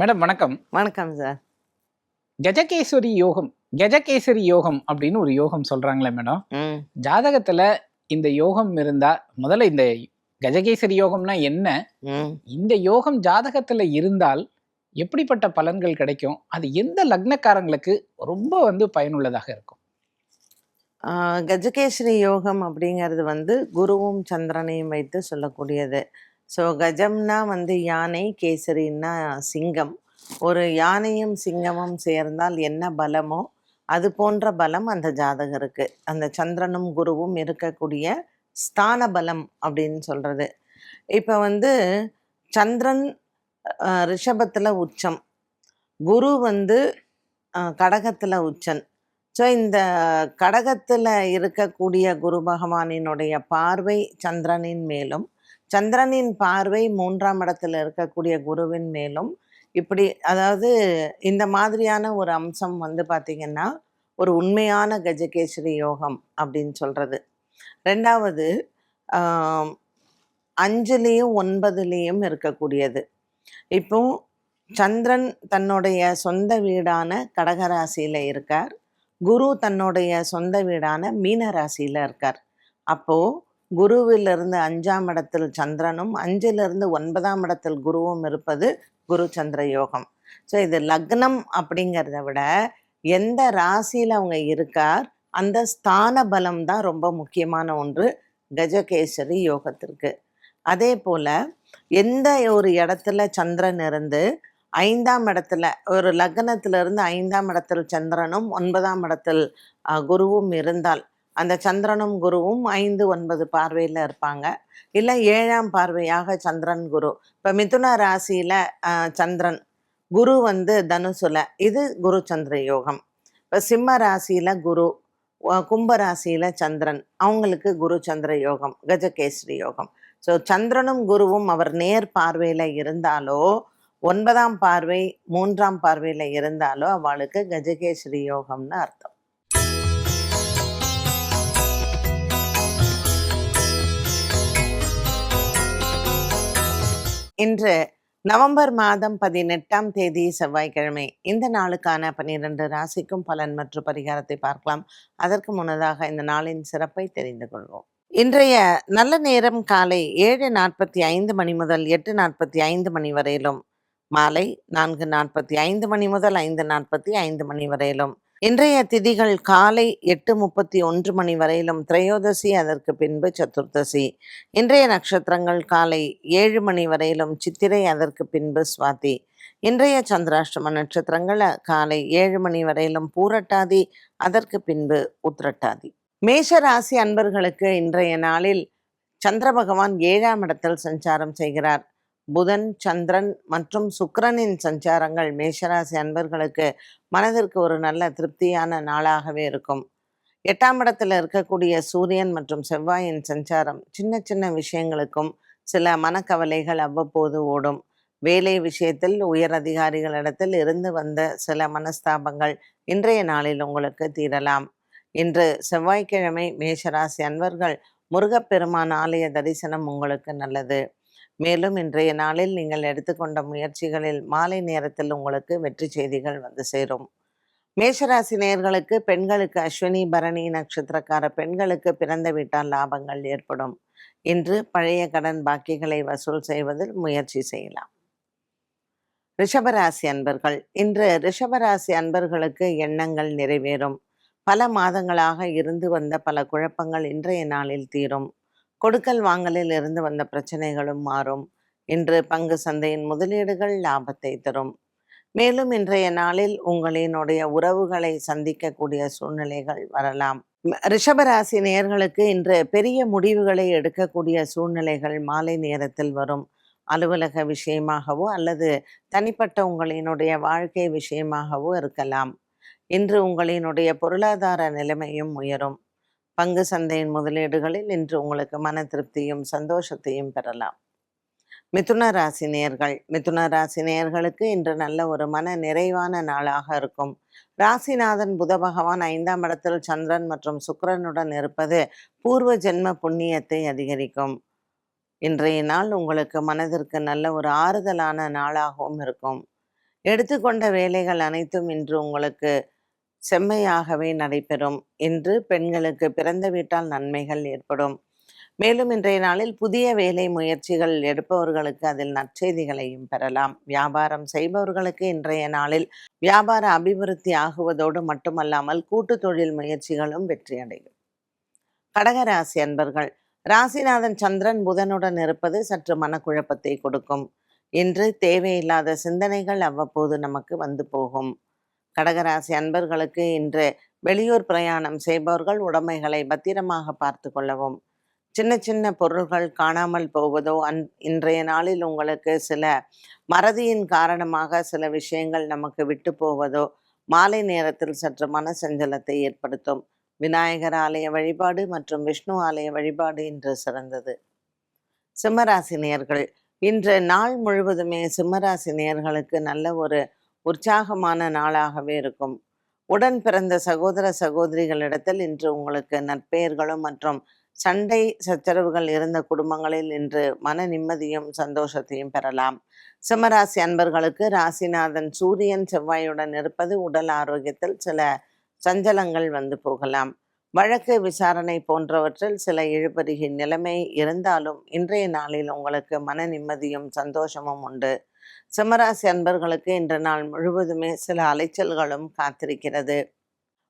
Madam வணக்கம். வணக்கம் sir. Gajakesari யோகம் கஜகேசரி யோகம் அப்படின்னு ஒரு யோகம் சொல்றாங்களே மேடம். ஜாதகத்துல இந்த யோகம் இருந்தா முதல்ல இந்த கஜகேசரி யோகம்னா என்ன? இந்த யோகம் ஜாதகத்துல இருந்தால் எப்படிப்பட்ட பலன்கள் கிடைக்கும்? அது எந்த லக்னக்காரங்களுக்கு ரொம்ப வந்து பயனுள்ளதாக இருக்கும்? கஜகேசரி யோகம் அப்படிங்கிறது வந்து குருவும் சந்திரனையும் வைத்து சொல்லக்கூடியது. ஸோ கஜம்னா வந்து யானை கேசரின்னா சிங்கம். ஒரு யானையும் சிங்கமும் சேர்ந்தால் என்ன பலமோ அது போன்ற பலம் அந்த ஜாதகருக்கு அந்த சந்திரனும் குருவும் இருக்கக்கூடிய ஸ்தான பலம் அப்படின்னு சொல்கிறது இப்போ வந்து சந்திரன் ரிஷபத்தில் உச்சம். குரு வந்து கடகத்தில் உச்சன். ஸோ இந்த கடகத்தில் இருக்கக்கூடிய குரு பகவானினுடைய பார்வை சந்திரனின் மேலும். சந்திரனின் பார்வை மூன்றாம் இடத்துல இருக்கக்கூடிய குருவின் மேலும் இப்படி அதாவது இந்த மாதிரியான ஒரு அம்சம் வந்து பார்த்திங்கன்னா ஒரு உண்மையான கஜகேசரி யோகம் அப்படின்னு சொல்கிறது ரெண்டாவது அஞ்சுலேயும் ஒன்பதுலேயும் இருக்கக்கூடியது. இப்போ சந்திரன் தன்னுடைய சொந்த வீடான கடகராசியில் இருக்கார். குரு தன்னுடைய சொந்த வீடான மீன ராசியில் இருக்கார். அப்போது குருவிலிருந்து அஞ்சாம் இடத்தில் சந்திரனும் அஞ்சிலிருந்து ஒன்பதாம் இடத்தில் குருவும் இருப்பது குரு சந்திர யோகம். ஸோ இது லக்னம் அப்படிங்கிறத விட எந்த ராசியில் அவங்க இருக்கார் அந்த ஸ்தான பலம் தான் ரொம்ப முக்கியமான ஒன்று கஜகேசரி யோகத்திற்கு. அதே போல் எந்த ஒரு இடத்துல சந்திரன் இருந்து ஐந்தாம் இடத்துல ஒரு லக்னத்திலிருந்து ஐந்தாம் இடத்தில் சந்திரனும் ஒன்பதாம் இடத்தில் குருவும் இருந்தால் அந்த சந்திரனும் குருவும் ஐந்து ஒன்பது பார்வையில் இருப்பாங்க. இல்லை ஏழாம் பார்வையாக சந்திரன் குரு. இப்போ மிதுன ராசியில் சந்திரன். குரு வந்து தனுசுல. இது குரு சந்திர யோகம். இப்போ சிம்ம ராசியில் குரு கும்ப ராசியில் சந்திரன். அவங்களுக்கு குரு சந்திர யோகம் கஜகேசரி யோகம். ஸோ சந்திரனும் குருவும் அவர் நேர் பார்வையில் இருந்தாலோ ஒன்பதாம் பார்வை மூன்றாம் பார்வையில் இருந்தாலோ அவளுக்கு கஜகேசரி யோகம்னு அர்த்தம். இன்று நவம்பர் மாதம் பதினெட்டாம் தேதி செவ்வாய்க்கிழமை. இந்த நாளுக்கான பன்னிரண்டு ராசிக்கும் பலன் மற்றும் பரிகாரத்தை பார்க்கலாம். அதற்கு முன்னதாக இந்த நாளின் சிறப்பை தெரிந்து கொள்வோம். இன்றைய நல்ல நேரம் காலை ஏழு நாற்பத்தி ஐந்து மணி முதல் எட்டு நாற்பத்தி ஐந்து மணி வரையிலும் மாலை நான்கு நாற்பத்தி ஐந்து மணி முதல் ஐந்து நாற்பத்தி ஐந்து மணி வரையிலும் இன்றைய திதிகள் காலை எட்டு முப்பத்தி ஒன்று மணி வரையிலும் திரையோதசி அதற்கு பின்பு சதுர்தசி. இன்றைய நட்சத்திரங்கள் காலை ஏழு மணி வரையிலும் சித்திரை அதற்கு பின்பு சுவாதி. இன்றைய சந்திராஷ்டம நட்சத்திரங்கள் காலை ஏழு மணி வரையிலும் பூரட்டாதி அதற்கு பின்பு உத்திரட்டாதி. மேஷ ராசி அன்பர்களுக்கு இன்றைய நாளில் சந்திர பகவான் ஏழாம் இடத்தில் சஞ்சாரம் செய்கிறார். புதன் சந்திரன் மற்றும் சுக்கிரனின் சஞ்சாரங்கள் மேஷராசி அன்பர்களுக்கு மனதிற்கு ஒரு நல்ல திருப்தியான நாளாகவே இருக்கும். எட்டாம் இடத்துல இருக்கக்கூடிய சூரியன் மற்றும் செவ்வாயின் சஞ்சாரம் சின்ன சின்ன விஷயங்களுக்கும் சில மனக்கவலைகள் அவ்வப்போது ஓடும். வேலை விஷயத்தில் உயர் அதிகாரிகளிடத்தில் இருந்து வந்த சில மனஸ்தாபங்கள் இன்றைய நாளில் உங்களுக்கு தீரலாம். இன்று செவ்வாய்க்கிழமை மேஷராசி அன்பர்கள் முருகப்பெருமான் ஆலய தரிசனம் உங்களுக்கு நல்லது. மேலும் இன்றைய நாளில் நீங்கள் எடுத்துக்கொண்ட முயற்சிகளில் மாலை நேரத்தில் உங்களுக்கு வெற்றி செய்திகள் வந்து சேரும். மேஷராசி நேர்களுக்கு பெண்களுக்கு அஸ்வினி பரணி நட்சத்திரக்கார பெண்களுக்கு பிறந்த வீட்டால் லாபங்கள் ஏற்படும். இன்று பழைய கடன் பாக்கிகளை வசூல் செய்வதில் முயற்சி செய்யலாம். ரிஷபராசி அன்பர்கள் இன்று ரிஷபராசி அன்பர்களுக்கு எண்ணங்கள் நிறைவேறும். பல மாதங்களாக இருந்து வந்த பல குழப்பங்கள் இன்றைய நாளில் தீரும். கொடுக்கல் வாங்கலில் இருந்து வந்த பிரச்சனைகளும் மாறும். இன்று பங்கு சந்தையின் முதலீடுகள் லாபத்தை தரும். மேலும் இன்றைய நாளில் உங்களினுடைய உறவுகளை சந்திக்கக்கூடிய சூழ்நிலைகள் வரலாம். ரிஷபராசி நேர்களுக்கு இன்று பெரிய முடிவுகளை எடுக்கக்கூடிய சூழ்நிலைகள் மாலை நேரத்தில் வரும். அலுவலக விஷயமாகவோ அல்லது தனிப்பட்ட உங்களினுடைய வாழ்க்கை விஷயமாகவோ இருக்கலாம். இன்று உங்களினுடைய பொருளாதார நிலைமையும் உயரும். பங்கு சந்தையின் முதலீடுகளில் இன்று உங்களுக்கு மன திருப்தியும் சந்தோஷத்தையும் பெறலாம். மிதுன ராசி நேயர்கள் மிதுன ராசி நேயர்களுக்கு இன்று நல்ல ஒரு மன நிறைவான நாளாக இருக்கும். ராசிநாதன் புத பகவான் ஐந்தாம் இடத்தில் சந்திரன் மற்றும் சுக்கரனுடன் இருப்பது பூர்வ ஜென்ம புண்ணியத்தை அதிகரிக்கும். இன்றைய நாள் உங்களுக்கு மனதிற்கு நல்ல ஒரு ஆறுதலான நாளாகவும் இருக்கும். எடுத்துக்கொண்ட வேலைகள் அனைத்தும் இன்று உங்களுக்கு செம்மையாகவே நடைபெறும். இன்று பெண்களுக்கு பிறந்த வீட்டால் நன்மைகள் ஏற்படும். மேலும் இன்றைய நாளில் புதிய வேலை முயற்சிகள் எடுப்பவர்களுக்கு அதில் நற்செய்திகளையும் பெறலாம். வியாபாரம் செய்பவர்களுக்கு இன்றைய நாளில் வியாபார அபிவிருத்தி ஆகுவதோடு மட்டுமல்லாமல் கூட்டு தொழில் முயற்சிகளும் வெற்றியடையும் கடகராசி அன்பர்கள் ராசிநாதன் சந்திரன் புதனுடன் இருப்பது சற்று மனக்குழப்பத்தை கொடுக்கும். இன்று தேவையில்லாத சிந்தனைகள் அவ்வப்போது நமக்கு வந்து போகும். கடகராசி அன்பர்களுக்கு இன்று வெளியூர் பிரயாணம் செய்பவர்கள் உடைமைகளை பத்திரமாக பார்த்து கொள்ளவும். சின்ன சின்ன பொருள்கள் காணாமல் போவதோ அன் இன்றைய நாளில் உங்களுக்கு சில மறதியின் காரணமாக சில விஷயங்கள் நமக்கு விட்டு போவதோ மாலை நேரத்தில் சற்று மன சஞ்சலத்தை ஏற்படுத்தும். விநாயகர் ஆலய வழிபாடு மற்றும் விஷ்ணு ஆலய வழிபாடு இன்று சிறந்தது. சிம்மராசினியர்கள் இன்று நாள் முழுவதுமே சிம்மராசினியர்களுக்கு நல்ல ஒரு உற்சாகமான நாளாகவே இருக்கும். உடன் பிறந்த சகோதர சகோதரிகளிடத்தில் இன்று உங்களுக்கு நற்பெயர்களும் மற்றும் சண்டை சச்சரவுகள் இருந்த குடும்பங்களில் இன்று மன நிம்மதியும் சந்தோஷத்தையும் பெறலாம். சிம்மராசி அன்பர்களுக்கு ராசிநாதன் சூரியன் செவ்வாயுடன் இருப்பது உடல் ஆரோக்கியத்தில் சில சஞ்சலங்கள் வந்து போகலாம். வழக்கு விசாரணை போன்றவற்றில் சில இழுபறி நிலைமை இருந்தாலும் இன்றைய நாளில் உங்களுக்கு மன நிம்மதியும் சந்தோஷமும் உண்டு. சிம்மராசி அன்பர்களுக்கு இன்று நாள் முழுவதுமே சில அலைச்சல்களும் காத்திருக்கிறது.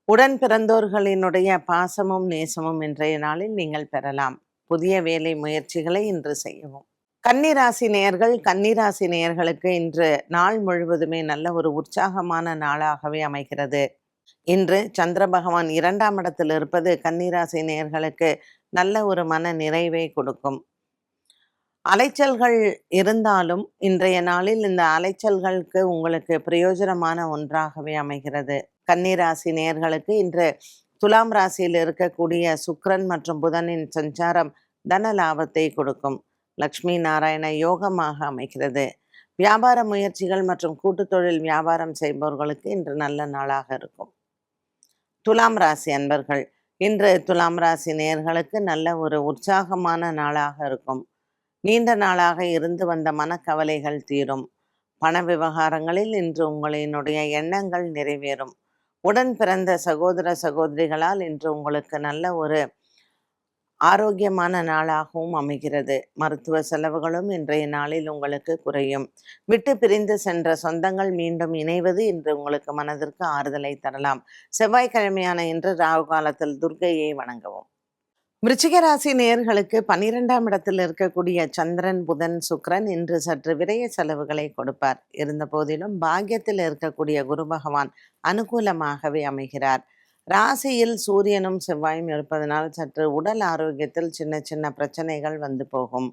உடன் பிறந்தோர்களினுடைய பாசமும் நேசமும் இன்றைய நாளில் நீங்கள் பெறலாம். புதிய வேலை முயற்சிகளை இன்று செய்யவும். கன்னிராசி நேயர்கள் கன்னிராசி நேயர்களுக்கு இன்று நாள் முழுவதுமே நல்ல ஒரு உற்சாகமான நாளாகவே அமைகிறது. இன்று சந்திர பகவான் இரண்டாம் இடத்தில் இருப்பது கன்னிராசி நேயர்களுக்கு நல்ல ஒரு மன நிறைவை கொடுக்கும். அலைச்சல்கள் இருந்தாலும் இன்றைய நாளில் இந்த அலைச்சல்களுக்கு உங்களுக்கு பிரயோஜனமான ஒன்றாகவே அமைகிறது. கன்னிராசி நேயர்களுக்கு இன்று துலாம் ராசியில் இருக்கக்கூடிய சுக்ரன் மற்றும் புதனின் சஞ்சாரம் தன லாபத்தை கொடுக்கும். லக்ஷ்மி நாராயண யோகமாக அமைகிறது. வியாபார முயற்சிகள் மற்றும் கூட்டுத்தொழில் வியாபாரம் செய்பவர்களுக்கு இன்று நல்ல நாளாக இருக்கும். துலாம் ராசி அன்பர்கள் இன்று துலாம் ராசி நேயர்களுக்கு நல்ல ஒரு உற்சாகமான நாளாக இருக்கும். நீண்ட நாளாக இருந்து வந்த மனக்கவலைகள் தீரும். பண விவகாரங்களில் இன்று உங்களினுடைய எண்ணங்கள் நிறைவேறும். உடன் பிறந்த சகோதர சகோதரிகளால் இன்று உங்களுக்கு நல்ல ஒரு ஆரோக்கியமான நாளாகவும் அமைகிறது. மருத்துவ செலவுகளும் இன்றைய நாளில் உங்களுக்கு குறையும். விட்டு பிரிந்து சென்ற சொந்தங்கள் மீண்டும் இணைவது இன்று உங்களுக்கு மனதிற்கு ஆறுதலை தரலாம். செவ்வாய்க்கிழமையான இன்று ராகு காலத்தில் துர்க்கையை வணங்கவும். விருச்சிகராசி ராசி நேயர்களுக்கு பன்னிரெண்டாம் இடத்தில் இருக்கக்கூடிய சந்திரன் புதன் சுக்ரன் இன்று சற்று விரைய செலவுகளை கொடுப்பார். இருந்த போதிலும் பாக்கியத்தில் இருக்கக்கூடிய குரு பகவான் அனுகூலமாகவே அமைகிறார். ராசியில் சூரியனும் செவ்வாயும் இருப்பதனால் சற்று உடல் ஆரோக்கியத்தில் சின்ன சின்ன பிரச்சனைகள் வந்து போகும்.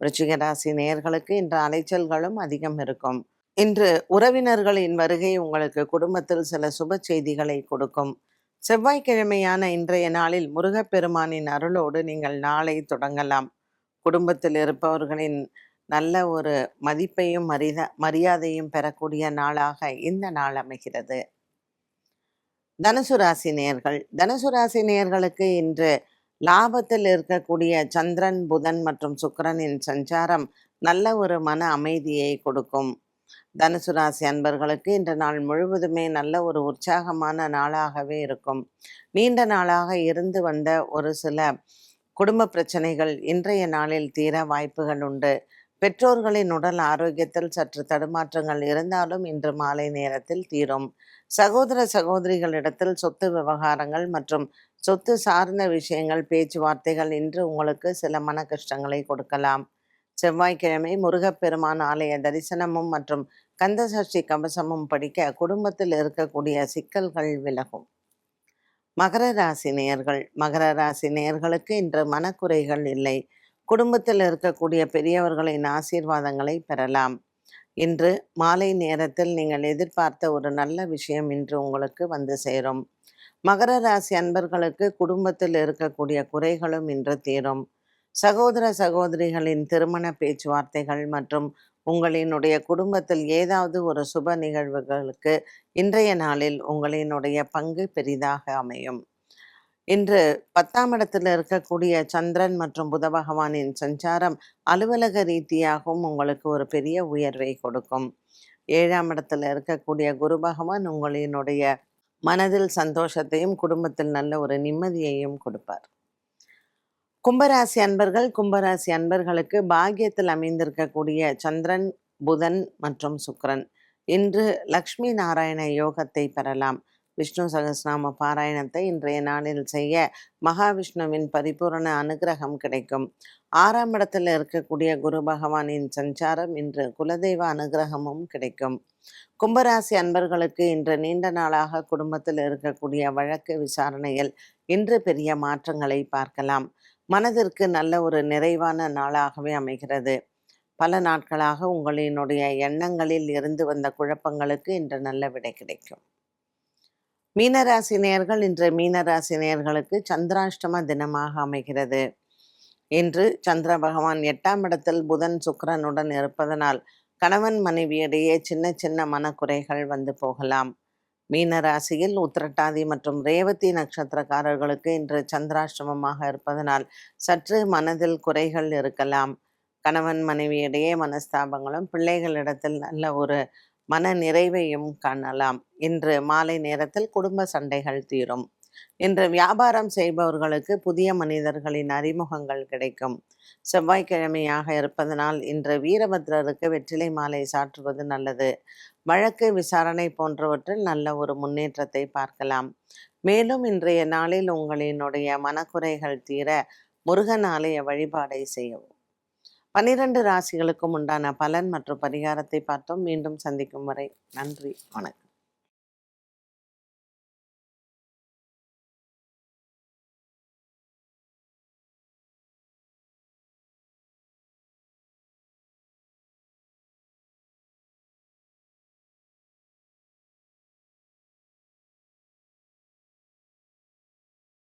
விருச்சிக ராசி நேயர்களுக்கு இன்று அலைச்சல்களும் அதிகம் இருக்கும். இன்று உறவினர்களின் வருகை உங்களுக்கு குடும்பத்தில் சில சுப செய்திகளை கொடுக்கும். செவ்வாய்க்கிழமையான இன்றைய நாளில் முருகப்பெருமானின் அருளோடு நீங்கள் நாளை தொடங்கலாம். குடும்பத்தில் இருப்பவர்களின் நல்ல ஒரு மதிப்பையும் மரித மரியாதையும் பெறக்கூடிய நாளாக இந்த நாள் அமைகிறது. தனுசு ராசி நேர்கள். தனுசு ராசி நேயர்களுக்கு இன்று லாபத்தில் இருக்கக்கூடிய சந்திரன் புதன் மற்றும் சுக்கரனின் சஞ்சாரம் நல்ல ஒரு மன அமைதியை கொடுக்கும். தனுசு ராசி அன்பர்களுக்கு இன்று நாள் முழுவதுமே நல்ல ஒரு உற்சாகமான நாளாகவே இருக்கும். நீண்ட நாளாக இருந்து வந்த ஒரு சில குடும்ப பிரச்சனைகள் இன்றைய நாளில் தீர வாய்ப்புகள் உண்டு. பெற்றோர்களின் உடல் ஆரோக்கியத்தில் சற்று தடுமாற்றங்கள் இருந்தாலும் இன்று மாலை நேரத்தில் தீரும். சகோதர சகோதரிகளிடத்தில் சொத்து விவகாரங்கள் மற்றும் சொத்து சார்ந்த விஷயங்கள் பேச்சுவார்த்தைகள் இன்று உங்களுக்கு சில மன கஷ்டங்களை கொடுக்கலாம். செவ்வாய்க்கிழமை முருகப்பெருமான் ஆலய தரிசனமும் மற்றும் கந்தசஷ்டி கவசமும் படிக்க குடும்பத்தில் இருக்கக்கூடிய சிக்கல்கள் விலகும். மகர ராசி நேயர்கள். மகர ராசி நேயர்களுக்கு இன்று மனக்குறைகள் இல்லை. குடும்பத்தில் இருக்கக்கூடிய பெரியவர்களின் ஆசீர்வாதங்களை பெறலாம். இன்று மாலை நேரத்தில் நீங்கள் எதிர்பார்த்த ஒரு நல்ல விஷயம் இன்று உங்களுக்கு வந்து சேரும். மகர ராசி அன்பர்களுக்கு குடும்பத்தில் இருக்கக்கூடிய குறைகளும் இன்று தீரும். சகோதர சகோதரிகளின் திருமண பேச்சுவார்த்தைகள் மற்றும் உங்களினுடைய குடும்பத்தில் ஏதாவது ஒரு சுப நிகழ்வுகளுக்கு இன்றைய நாளில் உங்களினுடைய பங்கு பெரிதாக அமையும். இன்று பத்தாம் இடத்தில் இருக்கக்கூடிய சந்திரன் மற்றும் புத பகவானின் சஞ்சாரம் அலுவலக ரீதியாகவும் உங்களுக்கு ஒரு பெரிய உயர்வை கொடுக்கும். ஏழாம் இடத்துல இருக்கக்கூடிய குரு பகவான் உங்களினுடைய மனதில் சந்தோஷத்தையும் குடும்பத்தில் நல்ல ஒரு நிம்மதியையும் கொடுப்பார். கும்பராசி அன்பர்கள் கும்பராசி அன்பர்களுக்கு பாக்கியத்தில் அமைந்திருக்கக்கூடிய சந்திரன் புதன் மற்றும் சுக்கிரன். இன்று லக்ஷ்மி நாராயண யோகத்தை பெறலாம். விஷ்ணு சகசிரநாம பாராயணத்தை இன்றைய நாளில் செய்ய மகாவிஷ்ணுவின் பரிபூரண அனுகிரகம் கிடைக்கும். ஆறாம் இடத்தில் இருக்கக்கூடிய குரு பகவானின் சஞ்சாரம் இன்று குலதெய்வ அனுகிரகமும் கிடைக்கும். கும்பராசி அன்பர்களுக்கு இன்று நீண்ட நாளாக குடும்பத்தில் இருக்கக்கூடிய வழக்கு விசாரணையில் இன்று பெரிய மாற்றங்களை பார்க்கலாம். மனதிற்கு நல்ல ஒரு நிறைவான நாளாகவே அமைகிறது. பல நாட்களாக உங்களினுடைய எண்ணங்களில் இருந்து வந்த குழப்பங்களுக்கு இன்று நல்ல விடை கிடைக்கும். மீனராசினியர்கள் இன்று மீனராசினியர்களுக்கு சந்திராஷ்டம தினமாக அமைகிறது. இன்று சந்திர பகவான் எட்டாம் இடத்தில் புதன் சுக்கரனுடன் இருப்பதனால் கணவன் மனைவியிடையே சின்ன சின்ன மனக்குறைகள் வந்து போகலாம். மீனராசியில் உத்திரட்டாதி மற்றும் ரேவதி நட்சத்திரக்காரர்களுக்கு இன்று சந்திராஷ்டமமாக இருப்பதனால் சற்று மனதில் குறைகள் இருக்கலாம். கணவன் மனைவியிடையே மனஸ்தாபங்களும் பிள்ளைகளிடத்தில் நல்ல ஒரு மன நிறைவையும் காணலாம். இன்று மாலை நேரத்தில் குடும்ப சண்டைகள் தீரும். இன்று வியாபாரம் செய்பவர்களுக்கு புதிய மனிதர்களின் அறிமுகங்கள் கிடைக்கும். செவ்வாய்க்கிழமையாக இருப்பதனால் இன்று வீரபத்ரருக்கு வெற்றிலை மாலை சாற்றுவது நல்லது. வழக்கு விசாரணை போன்றவற்றில் நல்ல ஒரு முன்னேற்றத்தை பார்க்கலாம். மேலும் இன்றைய நாளில் உங்களினுடைய மனக்குறைகள் தீர முருகன் ஆலய வழிபாடை செய்யவும். பனிரெண்டு ராசிகளுக்கும் உண்டான பலன் மற்றும் பரிகாரத்தை பார்த்தோம். மீண்டும் சந்திக்கும் வரை நன்றி. வணக்கம்.